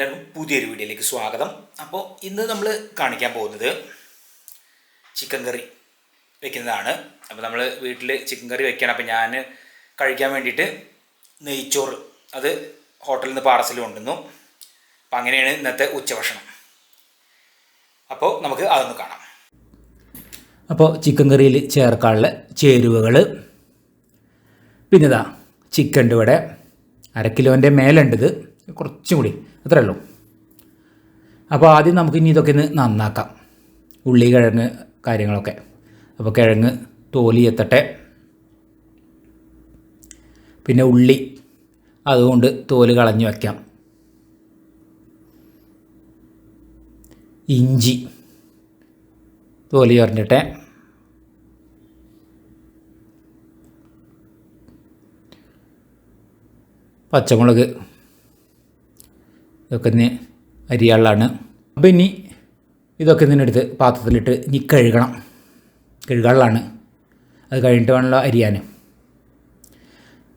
എല്ലാവർക്കും പുതിയൊരു വീഡിയോയിലേക്ക് സ്വാഗതം. അപ്പോൾ ഇന്ന് നമ്മൾ കാണിക്കാൻ പോകുന്നത് ചിക്കൻ കറി വെക്കുന്നതാണ്. അപ്പോൾ നമ്മൾ വീട്ടിൽ ചിക്കൻ കറി വെക്കണം. അപ്പോൾ ഞാൻ കഴിക്കാൻ വേണ്ടിയിട്ട് നെയ്ച്ചോറ് അത് ഹോട്ടലിൽ നിന്ന് പാർസൽ കൊണ്ടുവന്നു. അപ്പം അങ്ങനെയാണ് ഇന്നത്തെ ഉച്ചഭക്ഷണം. അപ്പോൾ നമുക്ക് അതൊന്ന് കാണാം. അപ്പോൾ ചിക്കൻ കറിയിൽ ചേർക്കാനുള്ള ചേരുവകൾ. പിന്നെതാ ചിക്കന്റെ ഇവിടെ അര കിലോന്റെ മേലുണ്ട് ഇത്. കുറച്ചും കൂടി അത്രേ ഉള്ളൂ. അപ്പോൾ ആദ്യം നമുക്ക് ഇനി ഇതൊക്കെ ഒന്ന് നന്നാക്കാം. ഉള്ളി കിഴങ്ങ് കാര്യങ്ങളൊക്കെ. അപ്പോൾ കിഴങ്ങ് തോലി എത്തട്ടെ. പിന്നെ ഉള്ളി അതുകൊണ്ട് തോൽ കളഞ്ഞു വയ്ക്കാം. ഇഞ്ചി തോലി പറഞ്ഞിട്ടെ. പച്ചമുളക് ഇതൊക്കെ ഇന്ന് അരിയാളാണ് അപ്പോൾ ഇനി ഇതൊക്കെ ഇതിനെടുത്ത് പാത്രത്തിലിട്ട് ഇനി കഴുകണം. കഴുകാനുള്ളതാണ് അത് കഴിഞ്ഞിട്ട് വേണമല്ലോ അരിയാൻ.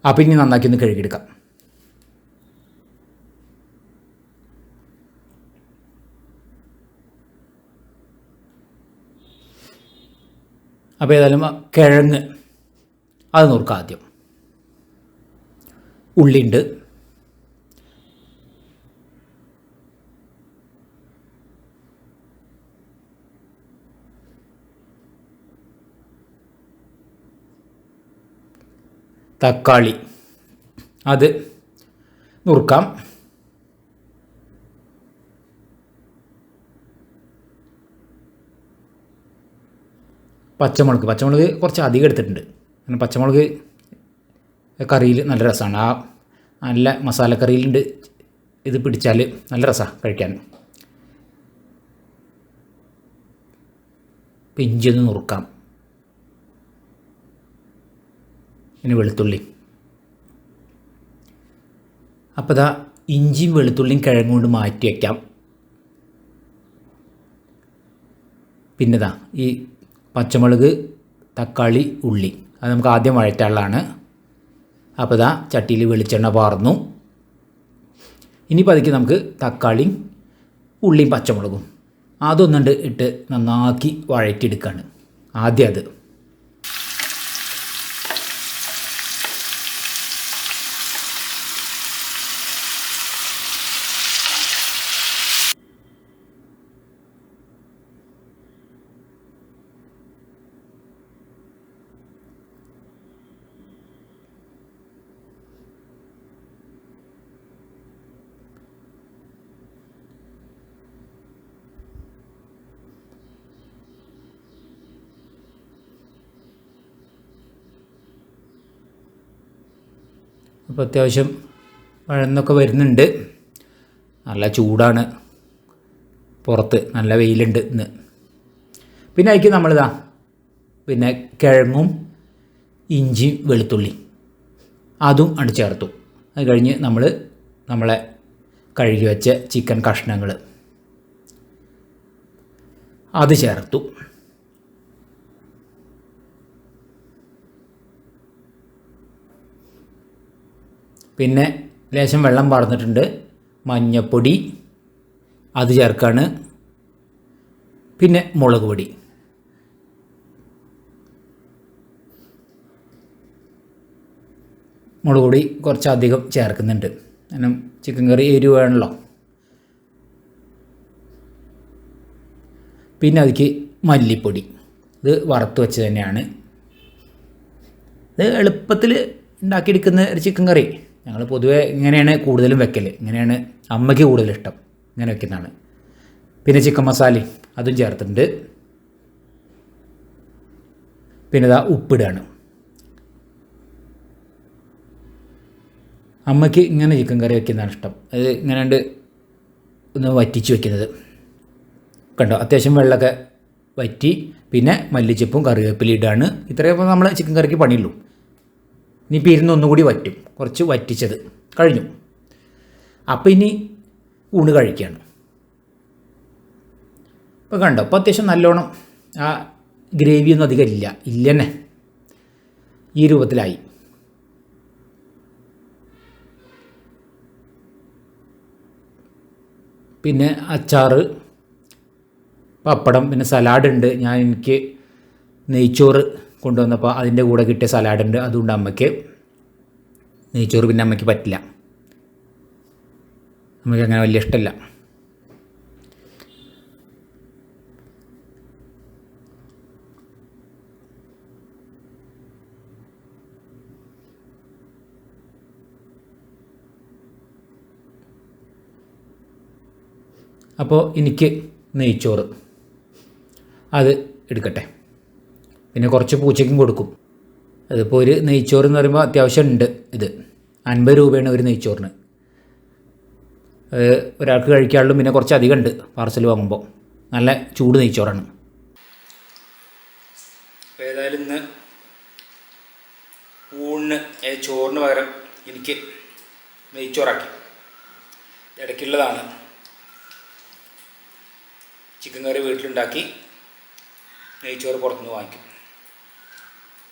അപ്പം ഇനി നന്നാക്കി ഒന്ന് കഴുകിയെടുക്കാം. അപ്പോൾ ഏതായാലും കിഴങ്ങ്. അത് നോക്കാം ആദ്യം. ഉള്ളിയുണ്ട്. തക്കാളി. അത് നുറുക്കാം. പച്ചമുളക്. പച്ചമുളക് കുറച്ച് അധികം എടുത്തിട്ടുണ്ട്. കാരണം പച്ചമുളക് കറിയിൽ നല്ല രസമാണ്. ആ നല്ല മസാലക്കറിയിലുണ്ട്. ഇത് പിടിച്ചാൽ നല്ല രസമാണ് കഴിക്കാൻ. പിഞ്ചൊന്ന് നുറുക്കാം. ഇനി വെളുത്തുള്ളി. അപ്പോൾ ഇതാ ഇഞ്ചിയും വെളുത്തുള്ളിയും കിഴങ്ങ് കൊണ്ട് മാറ്റി വയ്ക്കാം പിന്നെ ദാ ഈ പച്ചമുളക് തക്കാളി ഉള്ളി. അത് നമുക്ക് ആദ്യം വഴറ്റാനുള്ളതാണ്. അപ്പോൾ ഇതാ ചട്ടിയിൽ വെളിച്ചെണ്ണ പാർന്നു. ഇനി പതുക്കെ നമുക്ക് തക്കാളിയും ഉള്ളിയും പച്ചമുളകും. അതൊന്നുണ്ട് ഇട്ട് നന്നാക്കി വഴറ്റിയെടുക്കുകയാണ് ആദ്യം അത്. അപ്പോൾ അത്യാവശ്യം വഴന്നൊക്കെ വരുന്നുണ്ട്. നല്ല ചൂടാണ്. പുറത്ത് നല്ല വെയിലുണ്ട് ഇന്ന്. പിന്നെ അതിക്ക് നമ്മളിതാ പിന്നെ കിഴങ്ങും ഇഞ്ചി വെളുത്തുള്ളി അതും അടിച്ചേർത്തു ചേർത്തു. അത് കഴിഞ്ഞ് നമ്മൾ നമ്മളെ കഴുകി വെച്ച ചിക്കൻ കഷ്ണങ്ങൾ അത് ചേർത്തു. പിന്നെ ലേശം വെള്ളം പാർന്നിട്ടുണ്ട് മഞ്ഞപ്പൊടി അത് ചേർക്കാണ്. പിന്നെ മുളക് പൊടി. മുളക് പൊടി കുറച്ചധികം ചേർക്കുന്നുണ്ട്. കാരണം ചിക്കൻ കറി എരിവ് വേണമല്ലോ പിന്നെ അതിക്ക് മല്ലിപ്പൊടി. ഇത് വറുത്ത് വെച്ച് തന്നെയാണ്. ഇത് എളുപ്പത്തിൽ ഉണ്ടാക്കിയെടുക്കുന്ന ഒരു ചിക്കൻ കറി. ഞങ്ങൾ പൊതുവേ ഇങ്ങനെയാണ് കൂടുതലും വെക്കൽ ഇങ്ങനെയാണ് അമ്മയ്ക്ക് കൂടുതൽ ഇഷ്ടം. ഇങ്ങനെ വെക്കുന്നതാണ്. പിന്നെ ചിക്കൻ മസാലയും അതും ചേർത്തിട്ടുണ്ട്. പിന്നെ ഇതാ ഉപ്പിടുകയാണ് അമ്മയ്ക്ക് ഇങ്ങനെ ചിക്കൻ കറി വെക്കുന്നതാണ് ഇഷ്ടം. അത് ഇങ്ങനെ ഉണ്ട് ഒന്ന് വറ്റിച്ച് വെക്കുന്നത്. കണ്ടോ? അത്യാവശ്യം വെള്ളമൊക്കെ വറ്റി പിന്നെ മല്ലിച്ചപ്പും കറിവേപ്പിലിടാണ് ഇടാണ്. നമ്മൾ ചിക്കൻ കറിക്ക് പണിയുള്ളൂ. ഇനിയിപ്പോൾ ഇരുന്ന് ഒന്നുകൂടി വറ്റും. കുറച്ച് വറ്റിച്ചത് കഴിഞ്ഞു. അപ്പോൾ ഇനി ഊണ് കഴിക്കുകയാണ് ഇപ്പോൾ കണ്ടോ അപ്പോൾ അത്യാവശ്യം നല്ലോണം ആ ഗ്രേവിയൊന്നും അധികം ഇല്ല. ഇല്ല തന്നെ ഈ രൂപത്തിലായി. പിന്നെ അച്ചാറ് പപ്പടം പിന്നെ സലാഡ് ഉണ്ട്. ഞാൻ എനിക്ക് നെയ്ച്ചോറ് കൊണ്ടുവന്നപ്പോൾ അതിന്റെ കൂടെ കിട്ടിയ സലാഡുണ്ട് അതുകൊണ്ട് അമ്മയ്ക്ക് നെയ്ച്ചോറ് പിന്നെ അമ്മയ്ക്ക് പറ്റില്ല. അമ്മയ്ക്ക് അങ്ങനെ വലിയ ഇഷ്ടമല്ല അപ്പോൾ എനിക്ക് നെയ്ച്ചോറ്. അത് എടുക്കട്ടെ. പിന്നെ കുറച്ച് പൂച്ചയ്ക്കും കൊടുക്കും. അതിപ്പോൾ ഒരു നെയ്ച്ചോറ് എന്ന് പറയുമ്പോൾ അത്യാവശ്യം ഉണ്ട് ഇത്. അൻപത് രൂപയാണ് ഒരു നെയ്ച്ചോറിന്. ഒരാൾക്ക് കഴിക്കാനുള്ളൂ പിന്നെ കുറച്ച് അധികം ഉണ്ട് പാർസൽ വാങ്ങുമ്പോൾ നല്ല ചൂട് നെയ്ച്ചോറാണ്. ഏതായാലും ഇന്ന് ഊണിന് ചോറിന് പകരം എനിക്ക് നെയ്ച്ചോറാക്കി. ഇടയ്ക്കുള്ളതാണ്. ചിക്കൻ കറി വീട്ടിലുണ്ടാക്കി നെയ്ച്ചോറ് പുറത്തുനിന്ന് വാങ്ങിക്കും.